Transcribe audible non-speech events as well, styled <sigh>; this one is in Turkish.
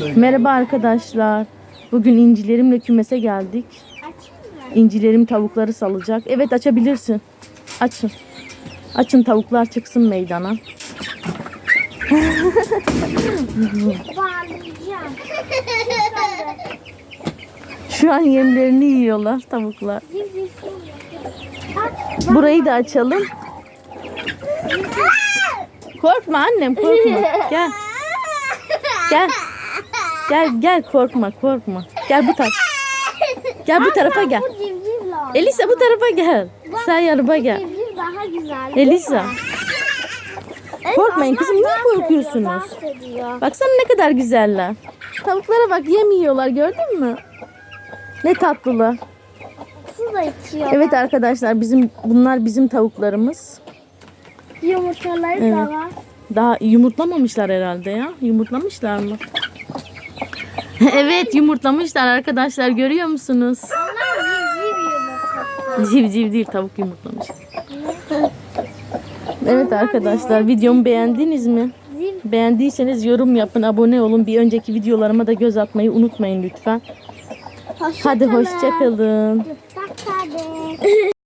Merhaba arkadaşlar. Bugün incilerimle kümese geldik. İncilerim tavukları salacak. Evet açabilirsin. Açın. Açın tavuklar çıksın meydana. <laughs> Şu an yemlerini yiyorlar tavuklar. Burayı da açalım. Korkma annem korkma. Gel. Gel. Gel gel korkma korkma. Gel bu taraf. Gel bu tarafa gel. Bu civciv lazım. Elisa bu tarafa gel. Sen yanıma gel. Civciv daha güzel. Elisa. Korkmayın kızım niye korkuyorsunuz? Baksana ne kadar güzeller. Tavuklara bak yem yiyorlar gördün mü? Ne tatlılar. Su da içiyor. Evet arkadaşlar bizim bunlar bizim tavuklarımız. Yumurtaları Evet. da var. Daha yumurtlamamışlar herhalde ya. Yumurtlamışlar mı? <laughs> evet yumurtlamışlar arkadaşlar görüyor musunuz? Onlar civciv değil tavuk yumurtlamış. Evet arkadaşlar videomu beğendiniz mi? Beğendiyseniz yorum yapın, abone olun. Bir önceki videolarıma da göz atmayı unutmayın lütfen. Hadi hoşça hadi.